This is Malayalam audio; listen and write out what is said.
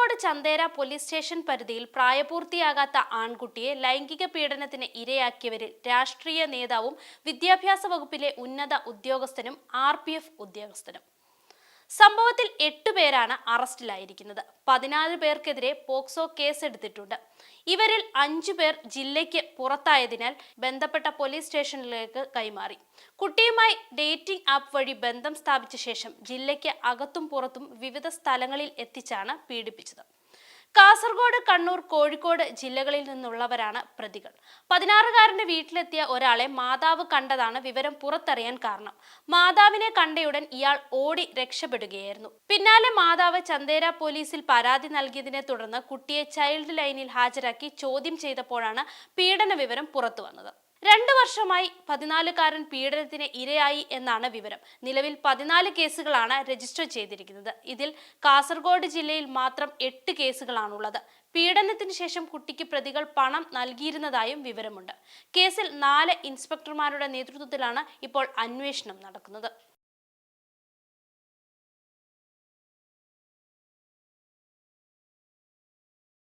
കാസർഗോഡ് ചന്തേര പോലീസ് സ്റ്റേഷൻ പരിധിയിൽ പ്രായപൂർത്തിയാകാത്ത ആൺകുട്ടിയെ ലൈംഗിക പീഡനത്തിന് ഇരയാക്കിയവരിൽ രാഷ്ട്രീയ നേതാവും വിദ്യാഭ്യാസ വകുപ്പിലെ ഉന്നത ഉദ്യോഗസ്ഥനും ആർ ഉദ്യോഗസ്ഥനും. സംഭവത്തിൽ എട്ട് പേരാണ് അറസ്റ്റിലായിരിക്കുന്നത്. പതിനാല് പേർക്കെതിരെ പോക്സോ കേസ് എടുത്തിട്ടുണ്ട് ഇവരിൽ അഞ്ചു പേർ ജില്ലയ്ക്ക് പുറത്തായതിനാൽ ബന്ധപ്പെട്ട പോലീസ് സ്റ്റേഷനിലേക്ക് കൈമാറി. കുട്ടിയുമായി ഡേറ്റിംഗ് ആപ്പ് വഴി ബന്ധം സ്ഥാപിച്ച ശേഷം ജില്ലയ്ക്ക് അകത്തും പുറത്തും വിവിധ സ്ഥലങ്ങളിൽ എത്തിച്ചാണ് പീഡിപ്പിച്ചത്. കാസർഗോഡ് കണ്ണൂർ കോഴിക്കോട് ജില്ലകളിൽ നിന്നുള്ളവരാണ് പ്രതികൾ. പതിനാറുകാരന്റെ വീട്ടിലെത്തിയ ഒരാളെ മാതാവ് കണ്ടതാണ് വിവരം പുറത്തറിയാൻ കാരണം. മാതാവിനെ കണ്ടയുടൻ ഇയാൾ ഓടി രക്ഷപ്പെടുകയായിരുന്നു. പിന്നാലെ മാതാവ് ചന്തേര പോലീസിൽ പരാതി നൽകിയതിനെ തുടർന്ന് കുട്ടിയെ ചൈൽഡ് ലൈനിൽ ഹാജരാക്കി ചോദ്യം ചെയ്തപ്പോഴാണ് പീഡന വിവരം പുറത്തു വന്നത് രണ്ടു വർഷമായി പതിനാലുകാരൻ പീഡനത്തിന് ഇരയായി എന്നാണ് വിവരം. നിലവിൽ പതിനാല് കേസുകളാണ് രജിസ്റ്റർ ചെയ്തിരിക്കുന്നത്. ഇതിൽ കാസർഗോഡ് ജില്ലയിൽ മാത്രം എട്ട് കേസുകളാണുള്ളത്. പീഡനത്തിന് ശേഷം കുട്ടിക്ക് പ്രതികൾ പണം നൽകിയിരുന്നതായും വിവരമുണ്ട്. കേസിൽ നാല് ഇൻസ്പെക്ടർമാരുടെ നേതൃത്വത്തിലാണ് ഇപ്പോൾ അന്വേഷണം നടക്കുന്നത്.